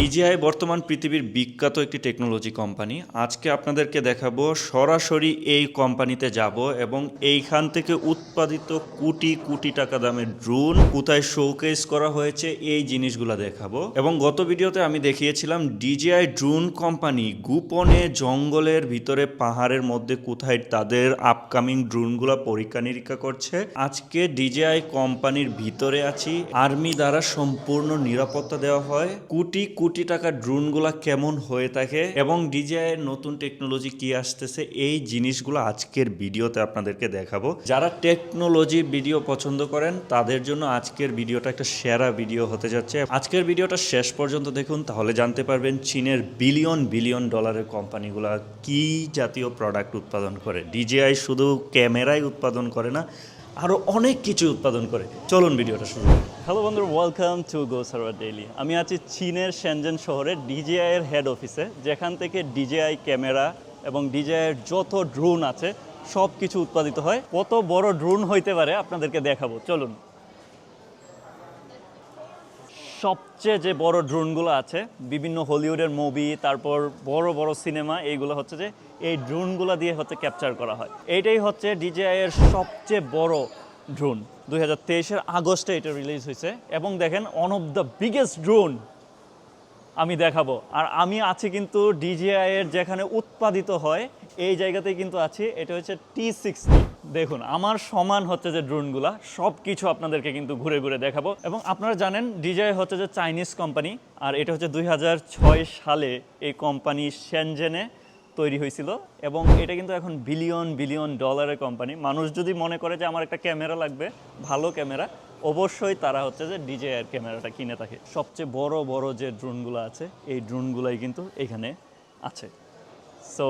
DJI বর্তমান পৃথিবীর বিখ্যাত একটি টেকনোলজি কোম্পানি আজকে আপনাদেরকে দেখাবো সরাসরি এই কোম্পানিতে যাব এবং এইখান থেকে উৎপাদিত কোটি কোটি টাকা দামের ড্রোন কোথায় শোকেস করা হয়েছে এই জিনিসগুলো দেখাবো। এবং গত ভিডিওতে আমি দেখিয়েছিলাম ডিজিআই ড্রোন কোম্পানি গোপনে জঙ্গলের ভিতরে পাহাড়ের মধ্যে কোথায় তাদের আপকামিং ড্রোনগুলো পরীক্ষা নিরীক্ষা করছে। আজকে ডিজিআই কোম্পানির ভিতরে আছি। আর্মি দ্বারা সম্পূর্ণ নিরাপত্তা দেওয়া হয়। কোটি কোটি টাকা ড্রোনগুলা কেমন হয়ে থাকে এবং ডিজিআই নতুন টেকনোলজি কি আসতেছে, এই জিনিসগুলো আজকের ভিডিওতে আপনাদেরকে দেখাবো। যারা টেকনোলজি ভিডিও পছন্দ করেন, তাদের জন্য আজকের ভিডিওটা একটা সেরা ভিডিও হতে যাচ্ছে। আজকের ভিডিওটা শেষ পর্যন্ত দেখুন, তাহলে জানতে পারবেন চীনের বিলিয়ন বিলিয়ন ডলারের কোম্পানিগুলা কি জাতীয় প্রোডাক্ট উৎপাদন করে। ডিজিআই শুধু ক্যামেরাই উৎপাদন করে না আরও অনেক কিছু উৎপাদন করে। চলুন ভিডিওটা শুরু করি। হ্যালো বন্ধুরা welcome to go server daily আমি আছি চীনের শ্যানজেন শহরে ডিজিআই এর হেড অফিসে যেখান থেকে ডিজিআই ক্যামেরা এবং ডিজিআই এর যত ড্রোন আছে সব কিছু উৎপাদিত হয়। কত বড় ড্রোন হইতে পারে, আপনাদেরকে দেখাবো। চলুন। সবচেয়ে যে বড় ড্রোনগুলো আছে, বিভিন্ন হলিউডের মুভি তারপর বড় বড় সিনেমা এইগুলো হচ্ছে যে, এই ড্রোনগুলো দিয়ে হচ্ছে ক্যাপচার করা হয়। এইটাই হচ্ছে ডিজিআই এর সবচেয়ে বড় ড্রোন দুই হাজার তেইশের আগস্টে এটা রিলিজ হয়েছে। এবং দেখেন one of the biggest drone আমি দেখাবো। আর আমি আছি কিন্তু ডিজিআই এর যেখানে উৎপাদিত হয়, এই জায়গাতেই কিন্তু আছি। এটা হচ্ছে টি সিক্সটি দেখুন, আমার সমান হচ্ছে যে ড্রোনগুলা সব কিছু আপনাদেরকে কিন্তু ঘুরে ঘুরে দেখাবো। এবং আপনারা জানেন ডিজিআই হচ্ছে যে চাইনিজ কোম্পানি আর এটা হচ্ছে দুই হাজার ছয় সালে এই কোম্পানি সেনজেনে তৈরি হয়েছিল এবং এটা কিন্তু এখন বিলিয়ন বিলিয়ন ডলারের কোম্পানি মানুষ যদি মনে করে যে আমার একটা ক্যামেরা লাগবে, ভালো ক্যামেরা অবশ্যই তারা হচ্ছে যে ডিজেআর ক্যামেরাটা কিনে থাকে। সবচেয়ে বড় বড় যে ড্রোনগুলো আছে, এই ড্রোনগুলাই কিন্তু এখানে আছে। সো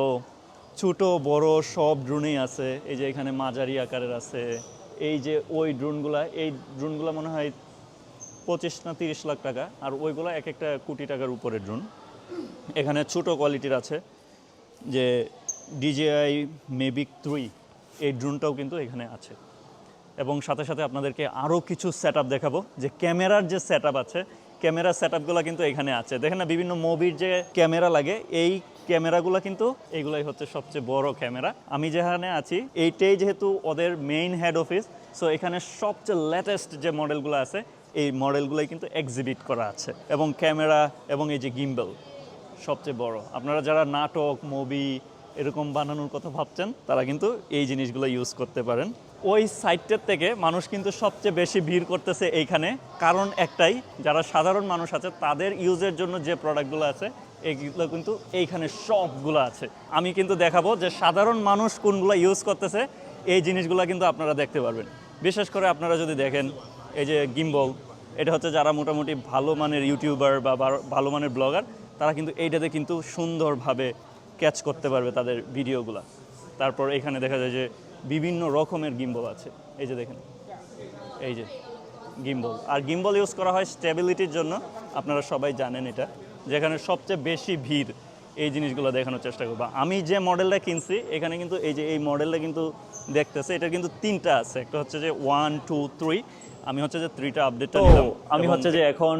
ছোট, বড় সব ড্রোনেই আছে। এই যে এখানে মাঝারি আকারের আছে। এই যে ওই ড্রোনগুলা এই ড্রোনগুলো মনে হয় পঁচিশ না তিরিশ লাখ টাকা। আর ওইগুলো এক একটা কোটি টাকার উপরে ড্রোন এখানে ছোট কোয়ালিটির আছে। যে ডিজিআই মেবিক থ্রি এই ড্রোনটাও কিন্তু এখানে আছে। এবং সাথে সাথে আপনাদেরকে আরও কিছু সেট দেখাবো। যে ক্যামেরার যে সেট আছে, ক্যামেরার সেট কিন্তু এখানে আছে। দেখেন না, বিভিন্ন মুভির যে ক্যামেরা লাগে, এই ক্যামেরাগুলো কিন্তু এইগুলাই হচ্ছে সবচেয়ে বড় ক্যামেরা। আমি যেখানে আছি, এইটাই যেহেতু ওদের মেইন হেড অফিস সো এখানে সবচেয়ে লেটেস্ট যে মডেলগুলো আছে, এই মডেলগুলোই কিন্তু এক্সিবিট করা আছে। এবং ক্যামেরা এবং এই যে গিম্বেল সবচেয়ে বড়। আপনারা যারা নাটক মুভি এরকম বানানোর কথা ভাবছেন, তারা কিন্তু এই জিনিসগুলো ইউজ করতে পারেন। ওই সাইটটার থেকে মানুষ কিন্তু সবচেয়ে বেশি ভিড় করতেছে এইখানে। কারণ একটাই, যারা সাধারণ মানুষ আছে, তাদের ইউজের জন্য যে প্রোডাক্টগুলো আছে এইগুলো কিন্তু এইখানে সবগুলো আছে। আমি কিন্তু দেখাবো যে সাধারণ মানুষ কোনগুলো ইউজ করতেছে, এই জিনিসগুলো কিন্তু আপনারা দেখতে পারবেন। বিশেষ করে আপনারা যদি দেখেন, এই যে গিম্বল এটা হচ্ছে যারা মোটামুটি ভালো মানের ইউটিউবার বা ভালো মানের ব্লগার তারা কিন্তু এইটাতে কিন্তু সুন্দরভাবে ক্যাচ করতে পারবে তাদের ভিডিওগুলো। তারপর এখানে দেখা যায় যে বিভিন্ন রকমের গিম্বল আছে। এই যে দেখেন এই যে গিম্বল। আর গিম্বল ইউজ করা হয় স্টেবিলিটির জন্য আপনারা সবাই জানেন এটা যেখানে সবচেয়ে বেশি ভিড় এই জিনিসগুলো দেখানোর চেষ্টা করব। আমি যে মডেলটা কিনছি এখানে কিন্তু এই যে এই মডেলটা কিন্তু দেখতেছে এটা কিন্তু তিনটা আছে। একটা হচ্ছে যে ওয়ান টু থ্রি আমি হচ্ছে যে থ্রিটা আপডেটটা নিলাম। আমি হচ্ছে যে এখন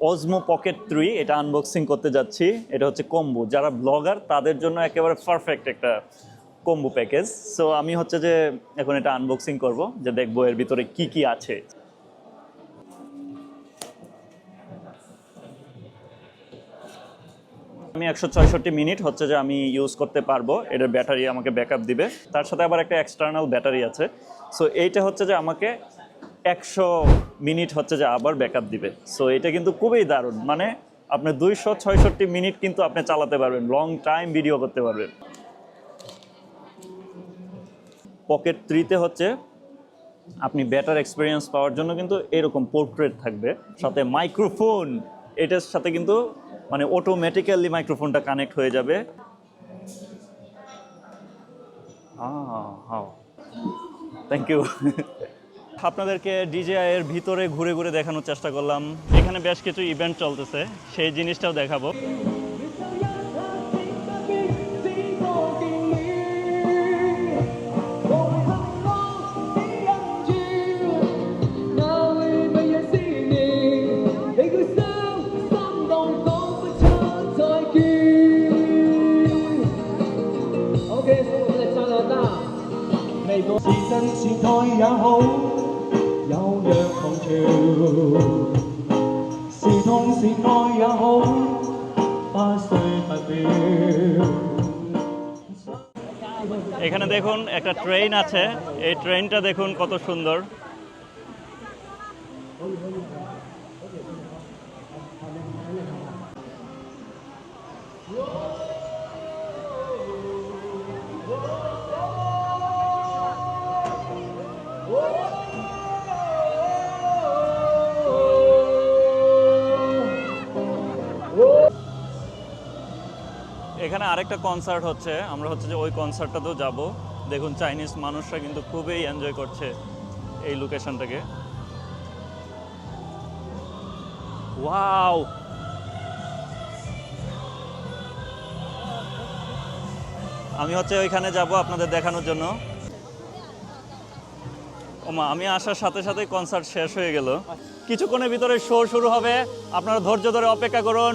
অজমো পকেট থ্রি এটা আনবক্সিং করতে যাচ্ছি। এটা হচ্ছে কম্বো যারা ব্লগার তাদের জন্য একেবারে পারফেক্ট একটা কম্বো প্যাকেজ সো আমি হচ্ছে যে এখন এটা আনবক্সিং করব, যে দেখব এর ভিতরে কি কি আছে। আমি একশো ছয়ষট্টি মিনিট হচ্ছে যে আমি ইউজ করতে পারব। এটার ব্যাটারি আমাকে ব্যাকআপ দিবে। তার সাথে আবার একটা এক্সটার্নাল ব্যাটারি আছে। সো এইটা হচ্ছে যে আমাকে একশো মিনিট হচ্ছে যে আবার ব্যাকআপ দিবে। সো এটা কিন্তু খুবই দারুণ। মানে আপনি দুইশো, ছয়ষট্টি মিনিট কিন্তু আপনি চালাতে পারবেন। লং টাইম ভিডিও করতে পারবেন। পকেট থ্রিতে হচ্ছে আপনি বেটার এক্সপিরিয়েন্স পাওয়ার জন্য কিন্তু এরকম পোর্ট্রেট থাকবে। সাথে মাইক্রোফোন এটার সাথে কিন্তু মানে অটোমেটিক্যালি মাইক্রোফোনটা কানেক্ট হয়ে যাবে। থ্যাংক ইউ আপনাদেরকে ডিজেআই এর ভিতরে ঘুরে ঘুরে দেখানোর চেষ্টা করলাম। এখানে বেশ কিছু ইভেন্ট চলতেছে সেই জিনিসটাও দেখাবো। দেখাবো 是對也好。এখানে দেখুন একটা ট্রেন আছে এই ট্রেনটা দেখুন কত সুন্দর Whoa! এখানে আরেকটা কনসার্ট হচ্ছে। আমরা হচ্ছে যে ওই কনসার্টটাতেও যাব। দেখুন চাইনিজ মানুষরা কিন্তু খুবই এনজয় করছে এই লোকেশনটাকে ওয়াও আমি হচ্ছে ওইখানে যাব আপনাদের দেখানোর জন্য। ওমা, আমি আসার সাথে সাথে কনসার্ট শেষ হয়ে গেল। কিছুক্ষণের ভিতরে শো শুরু হবে। আপনারা ধৈর্য ধরে অপেক্ষা করুন।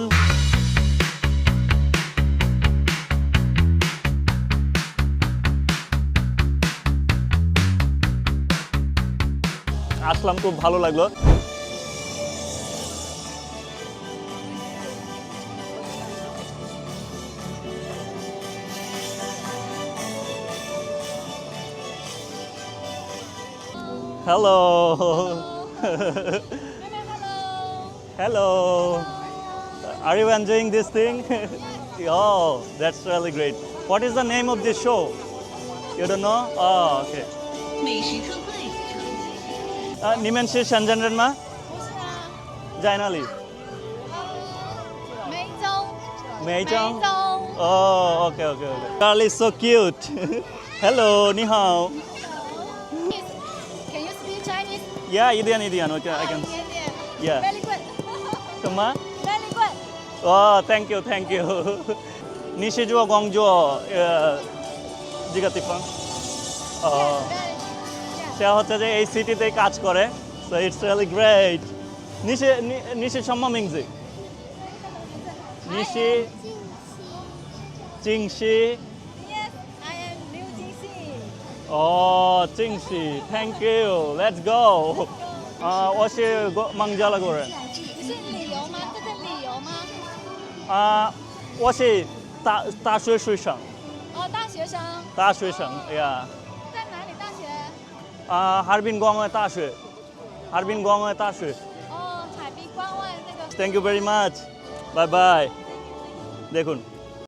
আসলাম খুব ভালো লাগলো hello hello Are you enjoying this thing? oh, that's really great. What is the name of this show? You don't know? Oh, okay. નિમેન્શી શેન્જનરેનમાં જાઇન અલી મેચોંગ ઓ okay okay okay girl is so cute hello નિહાઓ Can you speak Chinese? Yeah, Indian, Indian. Okay, I can. Indian. Yeah. Very good. Tama? Very good. Oh, thank you, thank you. Nishijua Gongjo, Jigatifang. Oh. Yes, very সে হচ্ছে যে এই সিটিতেই কাজ করে so it's really great নিশে নি- নিশে সম্মা মিংজি নিশি চিংশি Yes, I am Liu Jingxi。 ও চিংশি thank you let's go 我是孟加拉国人你是旅游吗？这是旅游吗？啊，我是大大学学生，哦，大学生。大学生呀。 在哪里大学？啊，哈尔滨广外大学，哈尔滨广外大学。哦，海滨关外那个。 thank you very much bye bye দেখুন